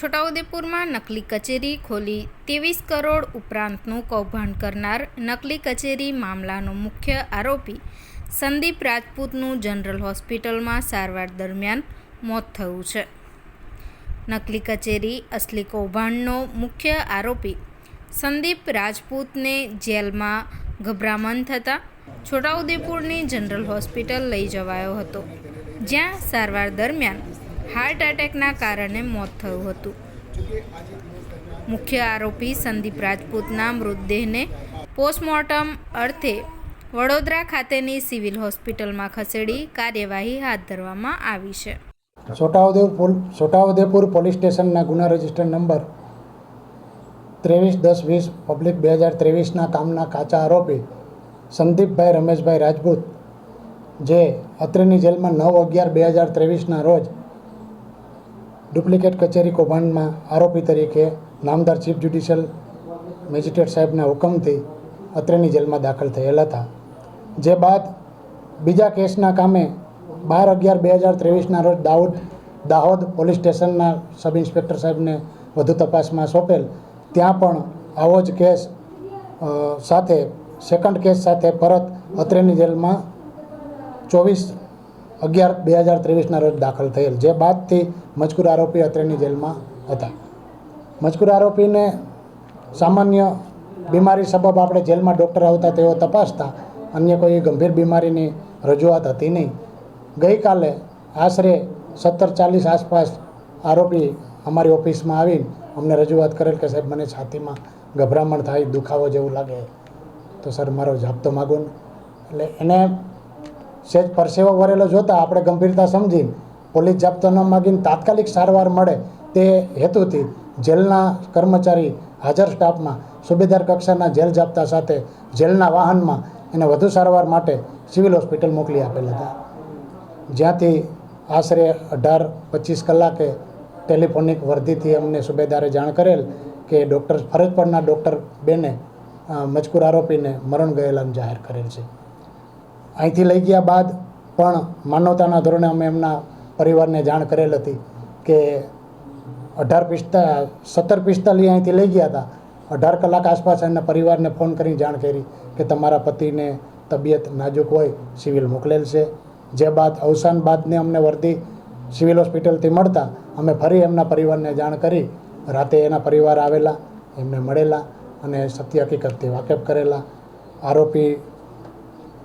છોટાઉદેપુરમાં નકલી કચેરી ખોલી ત્રેવીસ કરોડ ઉપરાંતનું કૌભાંડ કરનાર નકલી કચેરી મામલાનો મુખ્ય આરોપી સંદીપ રાજપૂતનું જનરલ હોસ્પિટલમાં સારવાર દરમિયાન મોત થયું છે. નકલી કચેરી અસલી કૌભાંડનો મુખ્ય આરોપી સંદીપ રાજપૂતને જેલમાં ગભરામણ થતાં છોટાઉદેપુરની જનરલ હોસ્પિટલ લઈ જવાયો હતો, જ્યાં સારવાર દરમિયાન હાર્ટ એટેકના કારણે મોત થયું હતું. મુખ્ય આરોપી સંદીપ રાજપૂતના મૃતદેહને પોસ્ટમોર્ટમ અર્થે વડોદરા ખાતેની સિવિલ હોસ્પિટલમાં ખસેડી કાર્યવાહી હાથ ધરવામાં આવી છે. છોટાઉદેપુર પોલીસ સ્ટેશનના ગુના રજિસ્ટર નંબર ત્રેવીસ દસ વીસ પબ્લિક બે હજાર ત્રેવીસના કામના કાચા આરોપી સંદીપભાઈ રમેશભાઈ રાજપૂત, જે અત્રેની જેલમાં નવ અગિયાર બે હજાર ત્રેવીસના રોજ ડુપ્લિકેટ કચેરી કૌભાંડમાં આરોપી તરીકે નામદાર ચીફ જ્યુડિશિયલ મેજિસ્ટ્રેટ સાહેબના હુકમથી અત્રેની જેલમાં દાખલ થયેલ હતા. જે બાદ બીજા કેસના કામે બાર અગિયાર બે હજાર ત્રેવીસના રોજ દાઉદ, દાહોદ પોલીસ સ્ટેશનના સબ ઇન્સ્પેક્ટર સાહેબને વધુ તપાસમાં સોંપેલ. ત્યાં પણ આવો જ કેસ સાથે, સેકન્ડ કેસ સાથે પરત અત્રેની જેલમાં ચોવીસ અગિયાર બે હજાર ત્રેવીસના રોજ દાખલ થયેલ, જે બાદથી મજકૂર આરોપી અત્રેની જેલમાં હતા. મજકૂર આરોપીને સામાન્ય બીમારી સબબ આપણે જેલમાં ડૉક્ટર આવતા તેઓ તપાસતા, અન્ય કોઈ ગંભીર બીમારીની રજૂઆત હતી નહીં. ગઈકાલે આશરે સત્તર ચાલીસ આસપાસ આરોપી અમારી ઓફિસમાં આવીને અમને રજૂઆત કરેલ કે સાહેબ, મને છાતીમાં ગભરામણ થાય, દુખાવો જેવું લાગે. તો સર, મારો જાપતો માગો એટલે એને સહેજ પરસેવો વરેલો જોતા આપણે ગંભીરતા સમજીને પોલીસ જાપ્તો ન માગીને તાત્કાલિક સારવાર મળે તે હેતુથી જેલના કર્મચારી હાજર સ્ટાફમાં સુબેદાર કક્ષાના જેલ જાપ્તા સાથે જેલના વાહનમાં એને વધુ સારવાર માટે સિવિલ હોસ્પિટલ મોકલી આપેલા હતા. જ્યાંથી આશરે અઢાર પચીસ કલાકે ટેલિફોનિક વર્ધીથી અમને સુબેદારે જાણ કરેલ કે ડૉક્ટર ફરજ પરના ડૉક્ટર બેને મજકૂર આરોપીને મરણ ગયેલાનું જાહેર કરેલ છે. અહીંથી લઈ ગયા બાદ પણ માનવતાના ધોરણે અમે એમના પરિવારને જાણ કરેલ હતી કે અઢાર પિસ્તા, સત્તર પિસ્તાલીસ અહીંથી લઈ ગયા હતા. અઢાર કલાક આસપાસ એમના પરિવારને ફોન કરીને જાણ કરી કે તમારા પતિને તબિયત નાજુક હોય, સિવિલ મોકલેલ છે. જે બાદ, અવસાન બાદને અમને વર્દી સિવિલ હોસ્પિટલથી મળતા અમે ફરી એમના પરિવારને જાણ કરી. રાતે એના પરિવાર આવેલા, એમને મળેલા અને સત્ય હકીકતથી વાકેફ કરેલા. આરોપી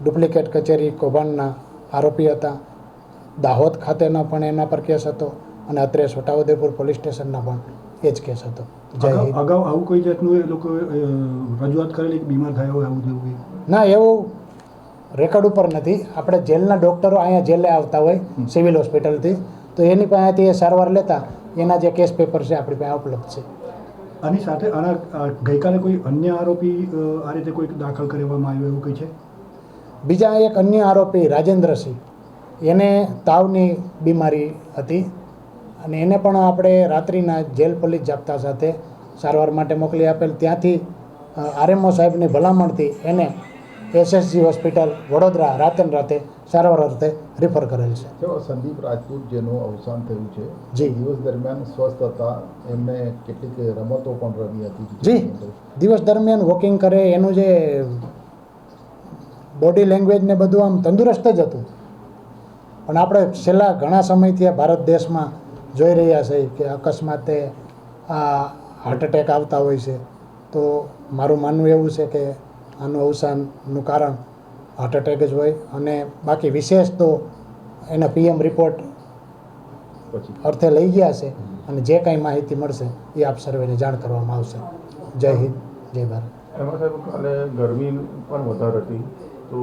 ડુપ્લિકેટ કચેરી કૌભાંડના આરોપી હતા. દાહોદ ખાતેના પણ એના પર કેસ હતો અને અત્રે છોટાઉદેપુર પોલીસ સ્ટેશનના પણ એ જ કેસ હતો. જય અગાઉ હિન્દ. અગાઉ આવું કોઈ જાતનું એ લોકો રજૂઆત કરેલી કે બીમાર થયા હોય આવું જેવું ના એવું રેકોર્ડ ઉપર નથી. આપણે જેલના ડૉક્ટરો અહીંયા જેલે આવતા હોય સિવિલ હોસ્પિટલથી તો એની પાસેથી એ સારવાર લેતા એના જે કેસ પેપર છે આપણી પાસે ઉપલબ્ધ છે. આની સાથે આના ગઈકાલે કોઈ અન્ય આરોપી આ રીતે કોઈ દાખલ કરવામાં આવ્યો એવું કંઈ છે? બીજા એક અન્ય આરોપી રાજેન્દ્રસિંહ. એને તાવની બીમારી હતી અને એને પણ આપણે રાત્રિના જેલ પોલીસ જાપ્તા સાથે સારવાર માટે મોકલી આપેલ. ત્યાંથી આરએમઓ સાહેબની ભલામણથી એને એસએસજી હોસ્પિટલ વડોદરા રાતન રાતે સારવાર અર્થે રિફર કરેલ છે. જો સંદીપ રાજપૂત જેનું અવસાન થયું છે જી. દિવસ દરમિયાન સ્વસ્થ હતા એમને કેટલીક રમતો પણ રમી હતી. જી. દિવસ દરમિયાન વોકિંગ કરે એનું જે બોડી લેંગ્વેજ ને બધું આમ તંદુરસ્ત જ હતું. પણ આપણે છેલ્લા ઘણા સમયથી આ ભારત દેશમાં જોઈ રહ્યા છે કે અકસ્માતે આ હાર્ટ એટેક આવતા હોય છે. તો મારું માનવું એવું છે કે આનું અવસાનનું કારણ હાર્ટ એટેક જ હોય અને બાકી વિશેષ તો એના પીએમ રિપોર્ટ અર્થે લઈ ગયા છે અને જે કાંઈ માહિતી મળશે એ આપ સર્વેને જાણ કરવામાં આવશે. જય હિન્દ જય ભારત. એમાં સાહેબ કાલે ગરમી પણ વધારે હતી. તો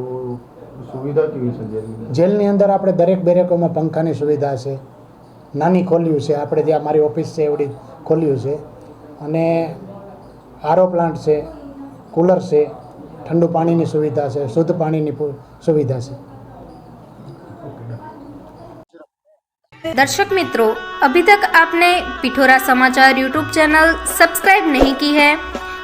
સુવિધા કેવી છે જેલની જેલની અંદર આપણે દરેક બેરેકોમાં પંખાની સુવિધા છે નાની ખોલ્યું છે આપણે જ્યાં મારી ઓફિસ છે એવડી ખોલ્યું છે અને આરો પ્લાન્ટ છે કુલર છે ઠંડુ પાણીની સુવિધા છે શુદ્ધ પાણીની પુ- સુવિધા છે दर्शक मित्रों अभी तक आपने पिठोरा समाचार यूट्यूब चैनल सब्सक्राइब नहीं की है